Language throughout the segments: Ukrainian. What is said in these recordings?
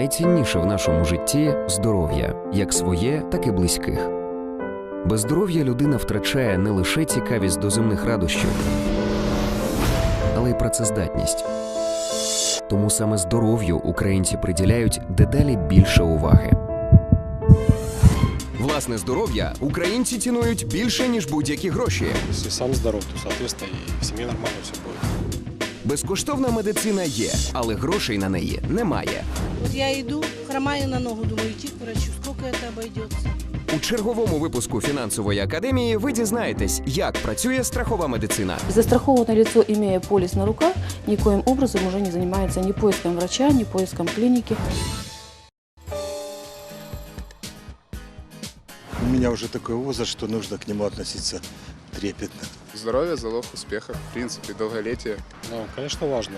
найцінніше в нашому житті здоров'я, як своє, так і близьких. Без здоров'я людина втрачає не лише цікавість до земних радощів, але й працездатність. Тому саме здоров'ю українці приділяють дедалі більше уваги. Власне здоров'я українці цінують більше ніж будь-які гроші. Сам здоров, то, соответственно, и в семье нормально все будет. Безкоштовна медицина є, але грошей на неї немає. Вот я иду, хромаю на ногу, думаю, идти к врачу, сколько это обойдется? У черговому випуску фінансової академії ви дізнаєтесь, як працює страхова медицина. Застрахованное лицо, имея полис на руках, никоим образом уже не занимается ни поиском врача, ни поиском клиники. У меня уже такой возраст, что нужно к нему относиться трепетно. Здоровье – залог успеха, в принципе, долголетия. Ну, конечно, важно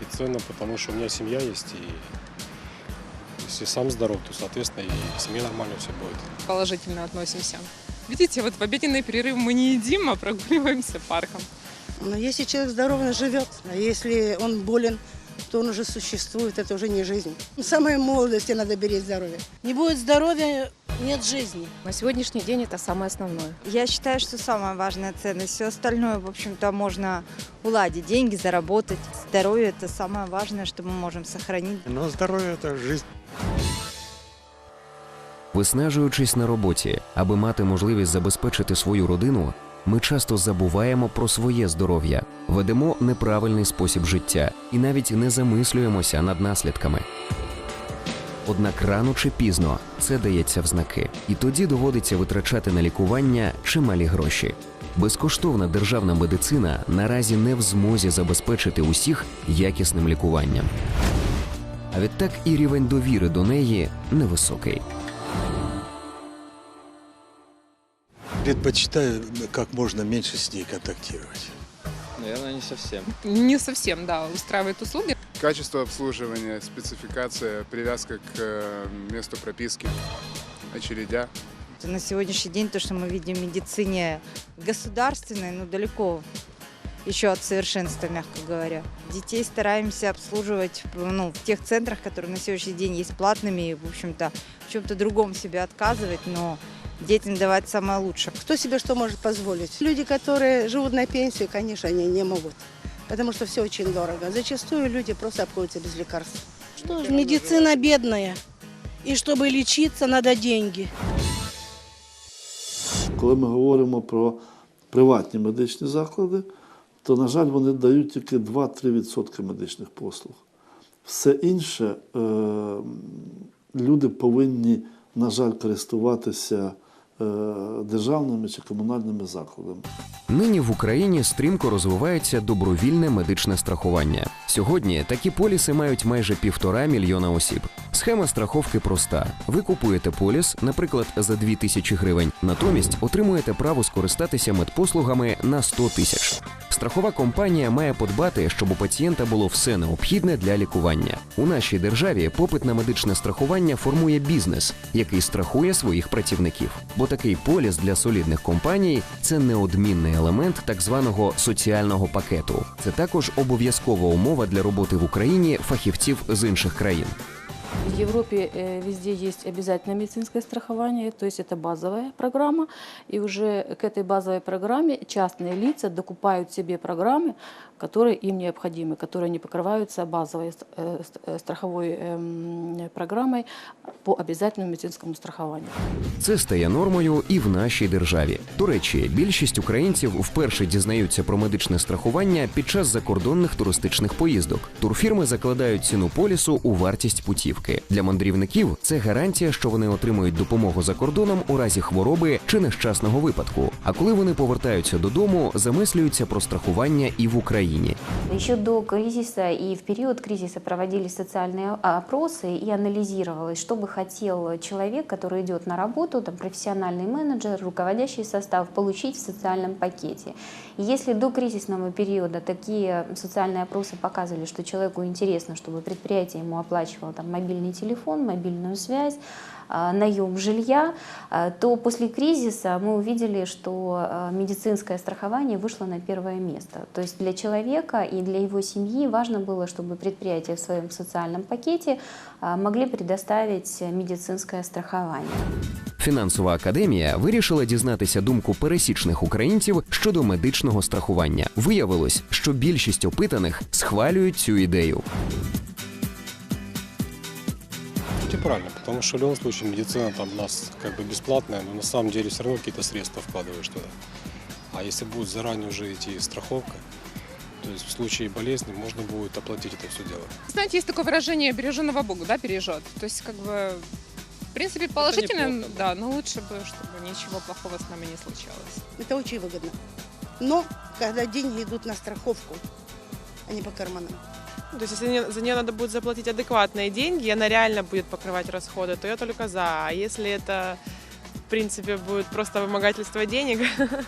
и ценно, потому что у меня семья есть, и если сам здоров, то, соответственно, и в семье нормально все будет. положительно относимся. Видите, вот в обеденный перерыв мы не едим, а прогуливаемся парком. Но если человек здоровый, живет. А если он болен, то он уже существует, это уже не жизнь. В самой молодости надо беречь здоровье. Не будет здоровья, нет жизни. На сегодняшний день это самое основное. Я считаю, что самая важная ценность. Все остальное, в общем-то, можно уладить. Деньги заработать. Здоровье – это самое важное, что мы можем сохранить. Но здоровье – это жизнь. Виснажуючись на роботі, аби мати можливість забезпечити свою родину, ми часто забуваємо про своє здоров'я, ведемо неправильний спосіб життя і навіть не замислюємося над наслідками. Однак рано чи пізно це дається в знаки, і тоді доводиться витрачати на лікування чималі гроші. Безкоштовна державна медицина наразі не в змозі забезпечити усіх якісним лікуванням. А відтак і рівень довіри до неї невисокий. Предпочитаю как можно меньше с ней контактировать. Наверное, не совсем. Не совсем, да, устраивает услуги. Качество обслуживания, спецификация, привязка к э, месту прописки, очередя. На сегодняшний день то, что мы видим в медицине государственной, ну, далеко еще от совершенства, мягко говоря. Детей стараемся обслуживать ну, в тех центрах, которые на сегодняшний день есть платными, и, в общем-то, в чем-то другом себе отказывать, но детям давать самое лучшее. Кто себе что может позволить? Люди, которые живут на пенсию, конечно, они не могут. Потому что все очень дорого. Зачастую люди просто обходятся без лекарств. Что ж, медицина бедная. И чтобы лечиться, надо деньги. Коли ми говоримо про приватні медичні заклади, то, на жаль, вони дають тільки 2-3% медичних послуг. Все інше е, люди повинні, на жаль, користуватися державними чи комунальними закладами. Нині в Україні стрімко розвивається добровільне медичне страхування. Сьогодні такі поліси мають майже півтора мільйона осіб. Схема страховки проста: ви купуєте поліс, наприклад, за 2 тисячі гривень. Натомість отримуєте право скористатися медпослугами на 100 тисяч. Страхова компанія має подбати, щоб у пацієнта було все необхідне для лікування. У нашій державі попит на медичне страхування формує бізнес, який страхує своїх працівників. Бо такий поліс для солідних компаній це неодмінний елемент так званого соціального пакету. Це також обов'язкова умова для роботи в Україні фахівців з інших країн. В Европе э, везде есть обязательное медицинское страхование, то есть это базовая программа. И уже к этой базовой программе частные лица докупают себе программы, которые им необходимы, которые не покрываются базовой э, ст- э, страховой эм, программой по обязательному медицинскому страхованию. Це стає нормою і в нашій державі. До речі, більшість українців вперше дізнаються про медичне страхування під час закордонних туристичних поїздок. Турфірми закладають ціну полісу у вартість путівки. Для мандрівників це гарантія, що вони отримують допомогу за кордоном у разі хвороби чи нещасного випадку. А коли вони повертаються додому, замислюються про страхування і в Україні. Еще до кризиса и в период кризиса проводились социальные опросы и анализировалось, что бы хотел человек, который идет на работу, там, профессиональный менеджер, руководящий состав, получить в социальном пакете. И если до кризисного периода такие социальные опросы показывали, что человеку интересно, чтобы предприятие ему оплачивало там, мобильный телефон, мобильную связь, а, наем жилья, а, то после кризиса мы увидели, что а, медицинское страхование вышло на первое место. То есть для человека человека и для его семьи важно было, чтобы предприятия в своем социальном пакете а, могли предоставить медицинское страхование. Фінансова академія вирішила дізнатися думку пересічних українців щодо медичного страхування. Виявилось, що більшість опитаних схвалюють цю ідею. Это правильно, потому что в любом случае медицина там у нас как бы бесплатная, но на самом деле все равно какие-то средства вкладываешь туда. А если будет заранее уже идти страховка, то есть в случае болезни можно будет оплатить это все дело. Знаете, есть такое выражение «береженого Богу», да, бережет. То есть, как бы, в принципе, положительно, неплохо, да, но лучше бы, чтобы ничего плохого с нами не случалось. Это очень выгодно. Но когда деньги идут на страховку, а не по карманам. То есть, если за нее надо будет заплатить адекватные деньги, и она реально будет покрывать расходы, то я только за. А если это, в принципе, будет просто вымогательство денег,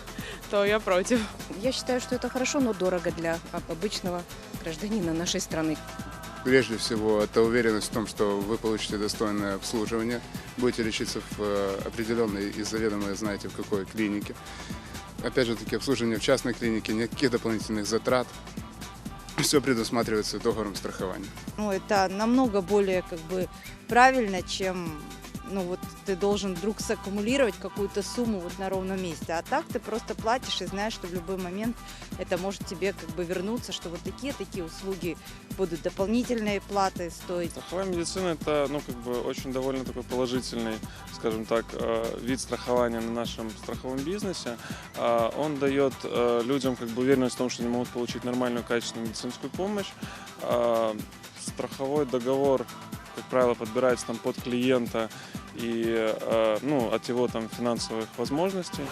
то я против. Я считаю, что это хорошо, но дорого для об- обычного гражданина нашей страны. Прежде всего, это уверенность в том, что вы получите достойное обслуживание, будете лечиться в э, определенной и заведомо знаете в какой клинике. Опять же таки, обслуживание в частной клинике, никаких дополнительных затрат. Все предусматривается договором страхования. Ну, это намного более как бы правильно, чем ну вот ты должен вдруг саккумулировать какую-то сумму вот на ровном месте. А так ты просто платишь и знаешь, что в любой момент это может тебе как бы вернуться, что вот такие-такие услуги будут дополнительные платы стоить. Страховая медицина – это ну, как бы очень довольно такой положительный, скажем так, э, вид страхования на нашем страховом бизнесе. А, Он дает э, людям как бы уверенность в том, что они могут получить нормальную, качественную медицинскую помощь. А, Страховой договор, как правило, подбирается там под клиента и э, ну, от его там финансовых возможностей.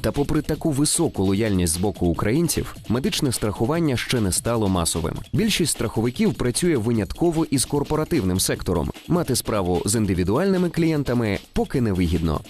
Та попри таку високу лояльність з боку українців, медичне страхування ще не стало масовим. Більшість страховиків працює винятково із корпоративним сектором. Мати справу з індивідуальними клієнтами поки не вигідно.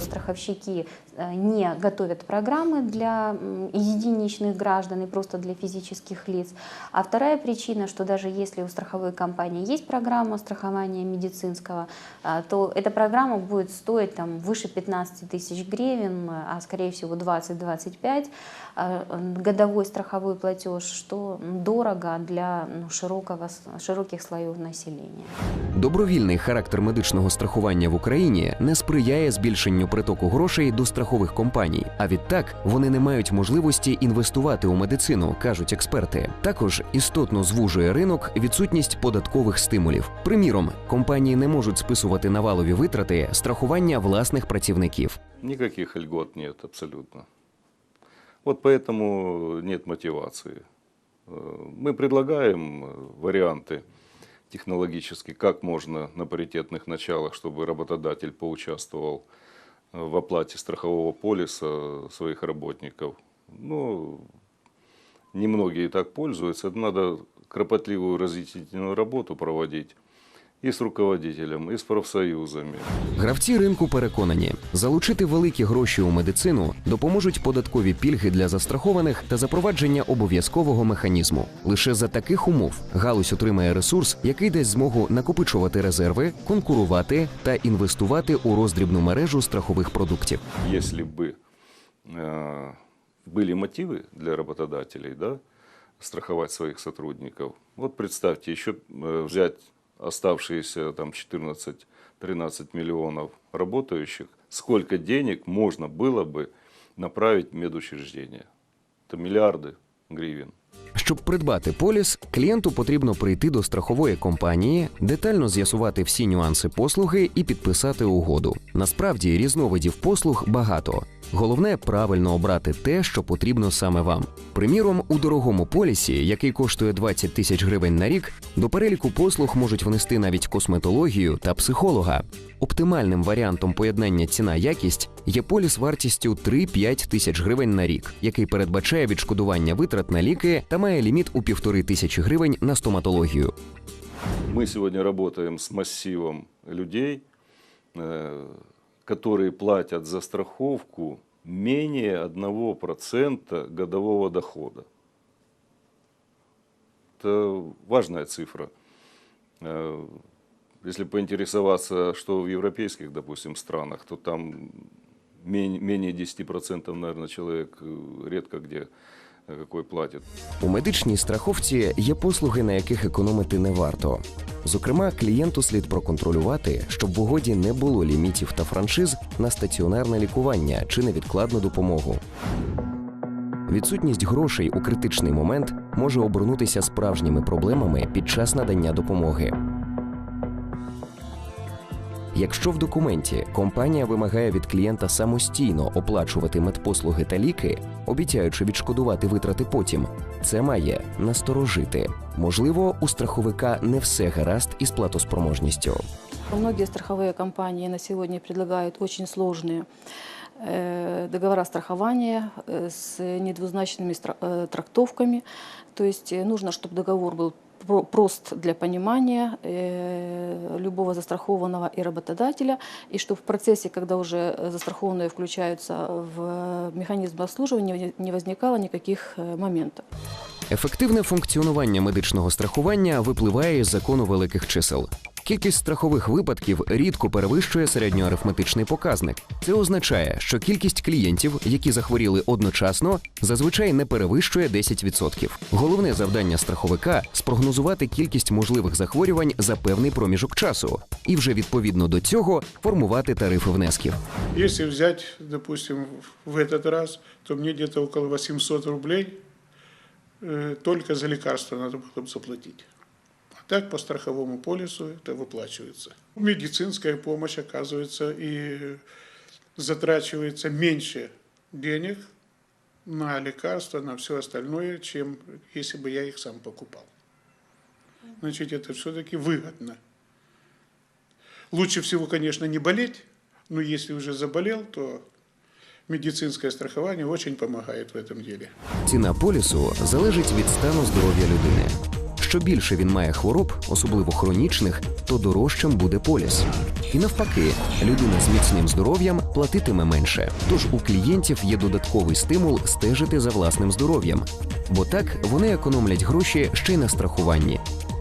Страховщики э, не готовят программы для м, единичных граждан и просто для физических лиц. А вторая причина, что даже если у страховой компании есть программа страхования медицинского, а, то эта программа будет стоить там, выше 15 тысяч гривен, а скорее всего 20-25 а, м, годовой страховой платеж, что м, дорого для ну, широкого, с- широких слоев населения. Добровільний характер медичного страхування в Україні не сприяє збільшенню притоку грошей до страхових компаній. А відтак вони не мають можливості інвестувати у медицину, кажуть експерти. Також істотно звужує ринок відсутність податкових стимулів. Приміром, компанії не можуть списувати на валові витрати страхування власних працівників. Никаких льгот нет абсолютно. Вот поэтому нет мотивации. Э, Мы предлагаем э, варианты технологически, как можно на паритетных началах, чтобы работодатель поучаствовал э, в оплате страхового полиса своих работников. Ну, немногие так пользуются. Надо кропотливую разъяснительную работу проводить и с руководителем, и с профсоюзами. Гравці ринку переконані, залучити великі гроші у медицину допоможуть податкові пільги для застрахованих та запровадження обов'язкового механізму. Лише за таких умов галузь отримає ресурс, який дасть змогу накопичувати резерви, конкурувати та інвестувати у роздрібну мережу страхових продуктів. если бы э, были мотивы для работодателей, да, страховать своих сотрудников. Вот представьте, еще э, взять оставшиеся там 14-13 миллионов работающих, сколько денег можно было бы направить в медучреждения. Это миллиарды гривен. Щоб придбати поліс, клієнту потрібно прийти до страхової компанії, детально з'ясувати всі нюанси послуги і підписати угоду. Насправді різновидів послуг багато. Головне правильно обрати те, що потрібно саме вам. Приміром, у дорогому полісі, який коштує 20 тисяч гривень на рік, до переліку послуг можуть внести навіть косметологію та психолога. Оптимальним варіантом поєднання ціна-якість є поліс вартістю 3-5 тисяч гривень на рік, який передбачає відшкодування витрат на ліки та має ліміт у півтори тисячі гривень на стоматологію. Мы сегодня работаем с массивом людей, э, которые платят за страховку менее 1% годового дохода. Это важная цифра. Э, Если поинтересоваться, что в европейских, допустим, странах, то там менее, менее 10%, наверное, человек э, редко где э, какой платит. У медичній страховці є послуги, на яких економити не варто. Зокрема, клієнту слід проконтролювати, щоб в угоді не було лімітів та франшиз на стаціонарне лікування чи невідкладну допомогу. Відсутність грошей у критичний момент може обернутися справжніми проблемами під час надання допомоги. Якщо в документі компанія вимагає від клієнта самостійно оплачувати медпослуги та ліки, обіцяючи відшкодувати витрати потім, це має насторожити. Можливо, у страховика не все гаразд із платоспроможністю. Многие страховые компании на сегодня предлагают очень сложные э, договора страхования э, с недвузначными стра- э, трактовками. То есть э, нужно, чтобы договор был про- прост для понимания э, любого застрахованного и работодателя, и чтобы в процессе, когда уже э, застрахованные включаются в э, механизм обслуживания, не- не возникало никаких э, моментов. Ефективне функціонування медичного страхування випливає із закону великих чисел. Кількість страхових випадків рідко перевищує середньоарифметичний показник. Це означає, що кількість клієнтів, які захворіли одночасно, зазвичай не перевищує 10%. Головне завдання страховика спрогнозувати кількість можливих захворювань за певний проміжок часу, і вже відповідно до цього формувати тарифи внесків. Если взять, допустим, в этот раз, то мне где-то около 800 рублей э, только за лекарства надо было бы заплатить. А так по страховому полису это выплачивается. Медицинская помощь, оказывается, и затрачивается меньше денег на лекарства, на все остальное, чем если бы я их сам покупал. Значит, это все-таки выгодно. Лучше всего, конечно, не болеть, но если уже заболел, то медицинское страхование очень помогает в этом деле. Ціна полісу залежить від стану здоров'я людини. Що більше він має хвороб, особливо хронічних, то дорожчим буде поліс. І навпаки, людина з міцним здоров'ям платитиме менше. Тож у клієнтів є додатковий стимул стежити за власним здоров'ям, бо так вони економлять гроші ще й на страхуванні.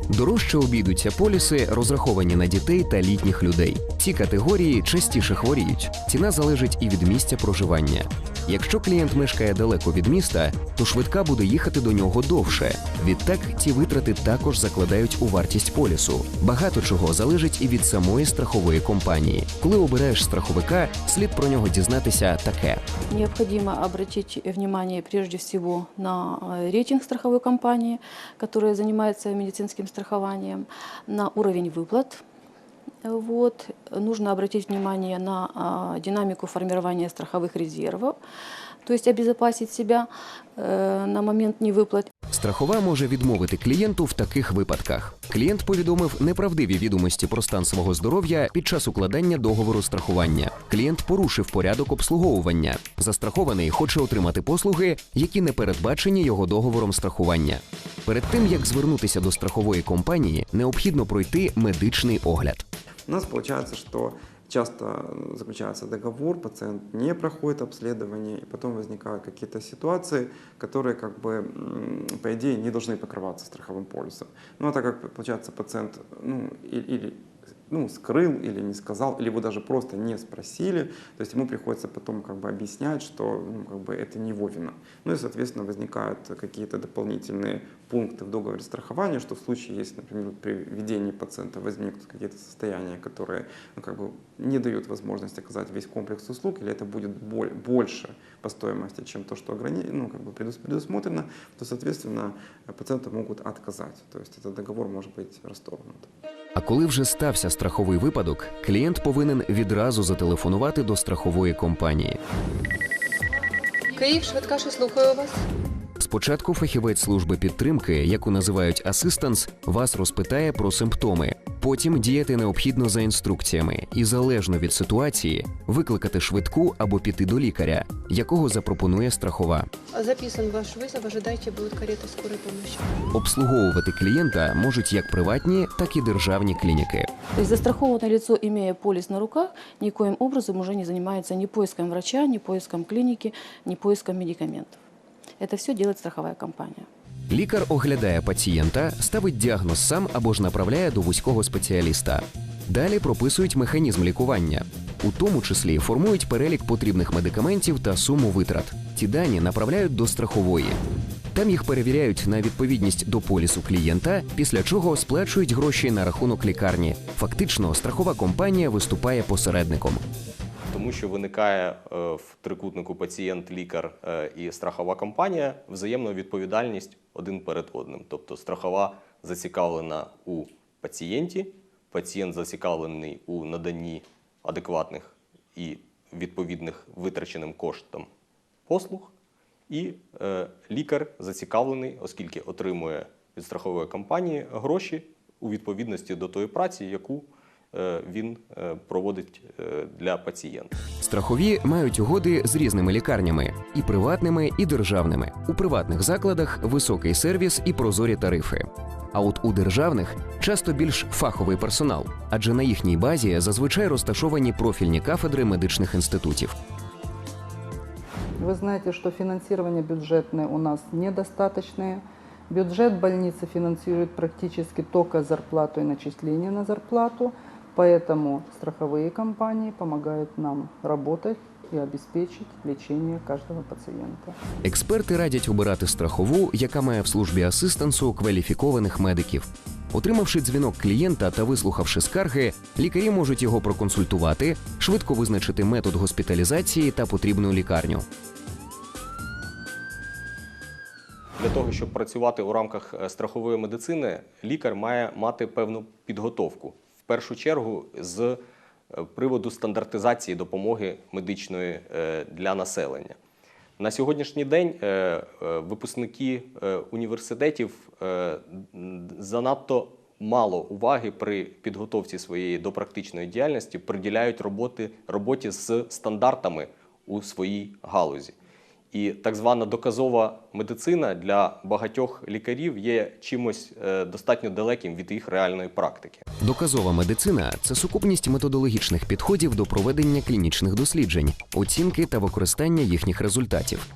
Дорожче обійдуться поліси, розраховані на дітей та літніх людей. Ці категорії частіше хворіють. Ціна залежить і від місця проживання. Якщо клієнт мешкає далеко від міста, то швидка буде їхати до нього довше. Відтак ці витрати також закладають у вартість полісу. Багато чого залежить і від самої страхової компанії. Коли обираєш страховика, слід про нього дізнатися таке. Необходимо обратить внимание прежде всего на э, рейтинг страховой компании, которая занимается медицинским страхованием, на уровень выплат. Вот. Нужно обратить внимание на динамику формирования страховых резервов, то есть обезопасить себя э, на момент невыплат. Страхова може відмовити клієнту в таких випадках. Клієнт повідомив неправдиві відомості про стан свого здоров'я під час укладання договору страхування. Клієнт порушив порядок обслуговування. Застрахований хоче отримати послуги, які не передбачені його договором страхування. Перед тим як звернутися до страхової компанії, необхідно пройти медичний огляд. У нас получается, что часто заключается договор, пациент не проходит обследование, и потом возникают какие-то ситуации, которые, как бы, по идее, не должны покрываться страховым полисом. Ну, а так как, получается, пациент ну, и- или ну, скрыл или не сказал, или его даже просто не спросили, то есть ему приходится потом как бы объяснять, что ну, как бы это не его вина. Ну и, соответственно, возникают какие-то дополнительные пункты в договоре страхования, что в случае, если, например, при введении пациента возникнут какие-то состояния, которые ну, как бы не дают возможность оказать весь комплекс услуг, или это будет боль- больше по стоимости, чем то, что ограни... ну, как бы предус- предусмотрено, то, соответственно, пациенту могут отказать. То есть этот договор может быть расторгнут. А коли вже стався страховий випадок, клієнт повинен відразу зателефонувати до страхової компанії. Київ, швидка, що слухаю вас. Спочатку фахівець служби підтримки, яку називають асистанс, вас розпитає про симптоми. Потім діяти необхідно за інструкціями і залежно від ситуації викликати швидку або піти до лікаря, якого запропонує страхова. Записан ваш вызов, ожидайте, будет карета скорой помощи. Обслуговувати клієнта можуть як приватні, так і державні клініки. То есть застрахованное лицо, имея полис на руках, никоим образом уже не занимается ни поиском врача, ни поиском клиники, ни поиском медикаментов. Это все делает страховая компания. Лікар оглядає пацієнта, ставить діагноз сам або ж направляє до вузького спеціаліста. Далі прописують механізм лікування. У тому числі формують перелік потрібних медикаментів та суму витрат. Ці дані направляють до страхової. Там їх перевіряють на відповідність до полісу клієнта, після чого сплачують гроші на рахунок лікарні. Фактично, страхова компанія виступає посередником. Тому що виникає е, в трикутнику пацієнт, лікар е, і страхова компанія взаємна відповідальність один перед одним. Тобто страхова зацікавлена у пацієнті, пацієнт зацікавлений у наданні адекватних і відповідних витраченим коштам послуг, і е, лікар зацікавлений, оскільки отримує від страхової компанії гроші у відповідності до тої праці, яку він е, проводить е, для пацієнта. Страхові мають угоди з різними лікарнями і приватними, і державними. У приватних закладах високий сервіс і прозорі тарифи. А от у державних часто більш фаховий персонал, адже на їхній базі зазвичай розташовані профільні кафедри медичних інститутів. Вы знаете, что финансирование бюджетное у нас недостаточное. Бюджет больницы финансирует практически только зарплату и начисление на зарплату, поэтому страховые компании помогают нам работать и обеспечить лечение каждого пациента. Експерти радять обирати страхову, яка має в службі асистенсу кваліфікованих медиків. Отримавши дзвінок клієнта та вислухавши скарги, лікарі можуть його проконсультувати, швидко визначити метод госпіталізації та потрібну лікарню. Для того, щоб працювати у рамках е, страхової медицини, лікар має мати певну підготовку. Першу чергу з е, приводу стандартизації допомоги медичної е, для населення. На сьогоднішній день е, випускники університетів занадто мало уваги при підготовці своєї до практичної діяльності приділяють роботи, роботі з стандартами у своїй галузі. І так звана доказова медицина для багатьох лікарів є чимось е, достатньо далеким від їх реальної практики. Доказова медицина це сукупність методологічних підходів до проведення клінічних досліджень, оцінки та використання їхніх результатів.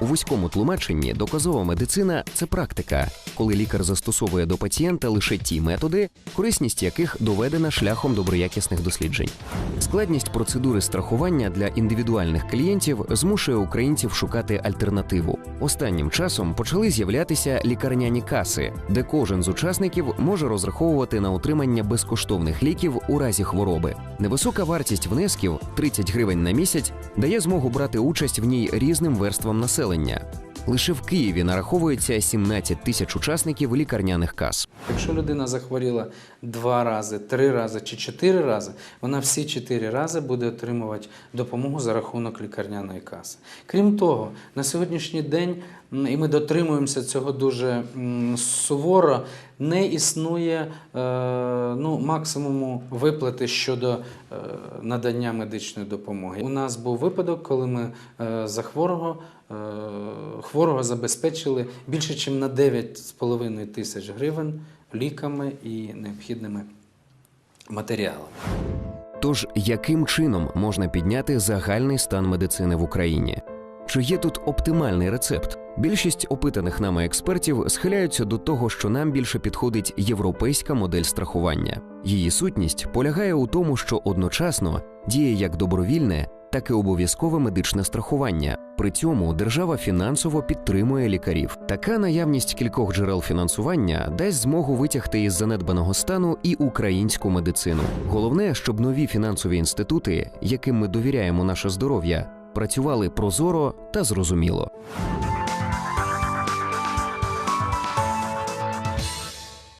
У вузькому тлумаченні доказова медицина це практика, коли лікар застосовує до пацієнта лише ті методи, корисність яких доведена шляхом доброякісних досліджень. Складність процедури страхування для індивідуальних клієнтів змушує українців шукати альтернативу. Останнім часом почали з'являтися лікарняні каси, де кожен з учасників може розраховувати на отримання безкоштовних ліків у разі хвороби. Невисока вартість внесків 30 гривень на місяць дає змогу брати участь в ній різним верствам населення. Лише в Києві нараховується 17 тисяч учасників лікарняних кас. Якщо людина захворіла два рази, три рази чи чотири рази, вона всі чотири рази буде отримувати допомогу за рахунок лікарняної каси. Крім того, на сьогоднішній день, і ми дотримуємося цього дуже суворо, не існує е, ну, максимуму виплати щодо е, надання медичної допомоги. У нас був випадок, коли ми е, за хворого, хворого забезпечили більше, ніж на 9,5 тисяч гривень ліками і необхідними матеріалами. Тож яким чином можна підняти загальний стан медицини в Україні? Чи є тут оптимальний рецепт? Більшість опитаних нами експертів схиляються до того, що нам більше підходить європейська модель страхування. Її сутність полягає у тому, що одночасно діє як добровільне, так і обов'язкове медичне страхування. При цьому держава фінансово підтримує лікарів. Така наявність кількох джерел фінансування дасть змогу витягти із занедбаного стану і українську медицину. Головне, щоб нові фінансові інститути, яким ми довіряємо наше здоров'я, працювали прозоро та зрозуміло.